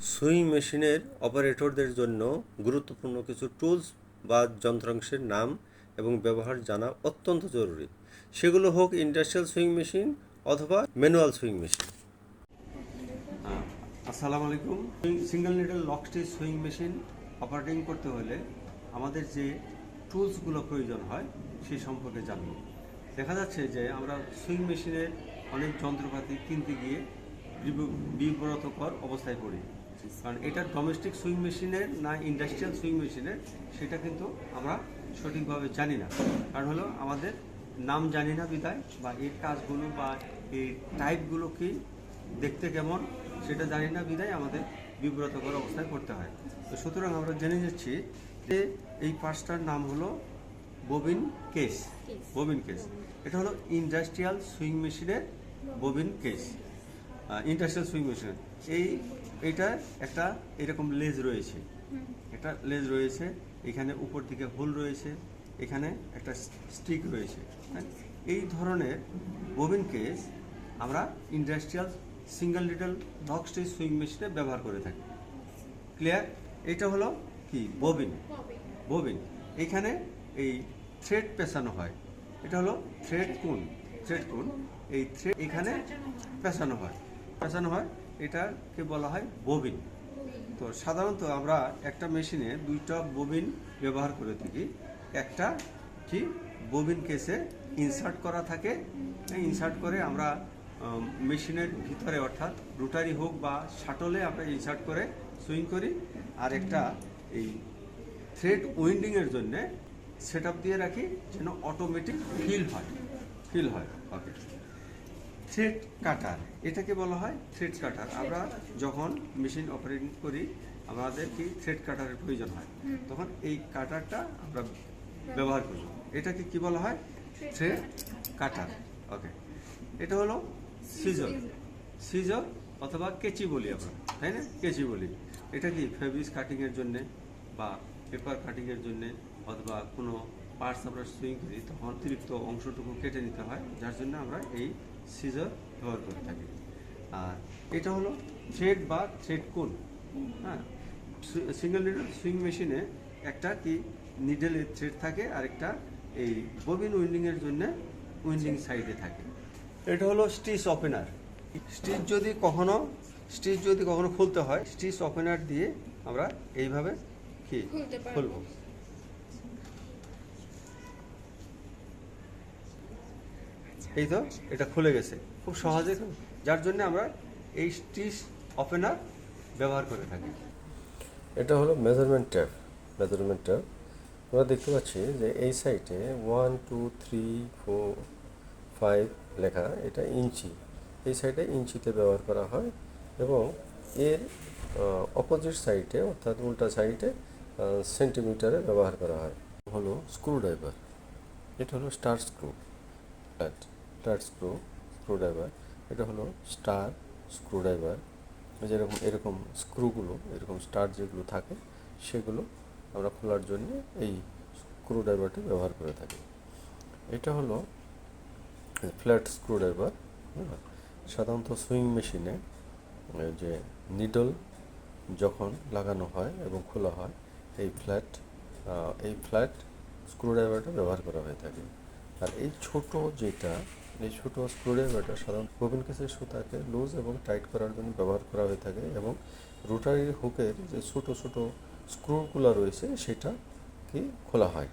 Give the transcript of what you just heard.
Swing মেশিনের অপারেটরদের জন্য গুরুত্বপূর্ণ কিছু টুলস বা যন্ত্রাংশের নাম এবং ব্যবহার জানা অত্যন্ত জরুরি। সেগুলো হোক ইন্ডাস্ট্রিয়াল সুইং মেশিন অথবা ম্যানুয়াল সুইং মেশিন। আসসালামু আলাইকুম। Single needle lock stitch sewing machine operating করতে হলে আমাদের যে টুলসগুলো প্রয়োজন হয় সেই সম্পর্কে জানব। দেখা যাচ্ছে যে আমরা সুইং মেশিনের অনেক যন্ত্রপাতি কিনতে গিয়ে বিব- বিব্রতকর অবস্থায় পড়ি। কারণ এটা ডোমেস্টিক সুইং মেশিনের না ইন্ডাস্ট্রিয়াল সুইং মেশিনের সেটা কিন্তু আমরা সঠিকভাবে জানি না। কারণ হলো আমাদের নাম জানি না বিদায় বা এর কাজগুলো বা এই টাইপগুলো কি দেখতে কেমন সেটা জানি না বিদায় আমাদের বিব্রতকর অবস্থায় পড়তে হয়। তো সুতরাং আমরা জেনে যাচ্ছি যে এই পার্সটার নাম হলো ববিন কেস। Bobbin case. এটা হলো ইন্ডাস্ট্রিয়াল সুইং মেশিনের bobbin case. Industrial sewing machine এই এটা একটা এরকম লেজ রয়েছে। একটা লেজ রয়েছে, এখানে উপর দিকে হোল রয়েছে, এখানে একটা স্টিক রয়েছে হ্যাঁ? এই ধরনের ববিন কেস আমরা industrial single little knock stage sewing মেশিনে ব্যবহার করে থাকি। ক্লিয়ার? এটা হলো কি? ববিন। ববিন। এখানে এই থ্রেড পেঁচানো হয়। এটা হলো থ্রেড কোন? থ্রেড কোন? এই থ্রেড এখানে পেঁচানো হয়। পেঁচানো হয়। এটাকে বলা হয় ববিন। তো সাধারণত আমরা একটা মেশিনে দুইটা ববিন ব্যবহার করে থাকি। একটা কি ববিন কেসে ইনসার্ট করা থাকে। ইনসার্ট করে আমরা মেশিনের ভিতরে অর্থাৎ রোটারি হোক বা শাটলে আমরা ইনসার্ট করে সুইং করি। আর একটা এই থ্রেড উইন্ডিংয়ের জন্যে সেট দিয়ে রাখি যেন অটোমেটিক ফিল হয়। ফিল হয়, ওকে। থ্রেড কাটার এটাকে বলা হয় থ্রেড কাটার। আমরা যখন মেশিন অপারেটিং করি আমাদের কি থ্রেড কাটারের প্রয়োজন হয়? তখন এই কাটারটা আমরা ব্যবহার করি। এটাকে কি বলা হয়? Thread cutter. ওকে। এটা হলো সিজর সিজর অথবা কেচি বলি আমরা তাই না? কেচি বলি। এটা কি ফেব্রিক কাটিংয়ের জন্যে বা পেপার কাটিংয়ের জন্যে অথবা কোনো পার্টস আমরা সুইং করি তখন অতিরিক্ত অংশটুকু কেটে নিতে হয় যার জন্য আমরা এই সিজার ব্যবহার করে থাকি। আর এটা হলো থ্রেড বা থ্রেড কোন হ্যাঁ? সিঙ্গেল নিডল সুইং মেশিনে একটা কি নিডেলের থ্রেড থাকে আর একটা এই ববিন উইন্ডিংয়ের জন্য উইন্ডিং সাইডে থাকে। এটা হলো স্টিচ ওপেনার স্টিচ যদি কখনো স্টিচ যদি কখনো খুলতে হয় স্টিচ ওপেনার দিয়ে আমরা এইভাবে কি খুলবো। এই তো, এটা খুলে গেছে। খুব সহজে যার জন্য আমরা এই স্টিচ ওপেনার ব্যবহার করে থাকি। এটা হলো মেজারমেন্ট ট্যাপ মেজারমেন্ট ট্যাপ আমরা দেখতে পাচ্ছি যে এই সাইটে one two three four five লেখা এটা ইঞ্চি। এই সাইডে ইঞ্চিতে ব্যবহার করা হয় এবং এর অপোজিট সাইডে অর্থাৎ উল্টা সাইডে সেন্টিমিটারে ব্যবহার করা হয়। হলো স্ক্রুড্রাইভার এটা হলো star screw flat screw screwdriver এটা হলো স্টার স্ক্রুড্রাইভার যেরকম এরকম স্ক্রুগুলো এরকম স্টার যেগুলো থাকে, সেগুলো আমরা খোলার জন্য এই স্ক্রুড্রাইভারটি ব্যবহার করে থাকি। এটা হলো ফ্ল্যাট স্ক্রুড্রাইভার সাধারণত সুইং মেশিনে যে নিডল যখন লাগানো হয় এবং খোলা হয়, এই ফ্ল্যাট এই ফ্ল্যাট স্ক্রুড্রাইভারটা ব্যবহার করা হয়ে থাকে। আর এই ছোট যেটা এই ছোট স্ক্রুড্রাইভারটা সাধারণত ববিন কেসের সুতাকে লুজ এবং টাইট করার জন্য ব্যবহার করা হয়ে থাকে এবং রোটারির হুকের যে ছোটো ছোটো স্ক্রুগুলো রয়েছে, সেটা কি খোলা হয়।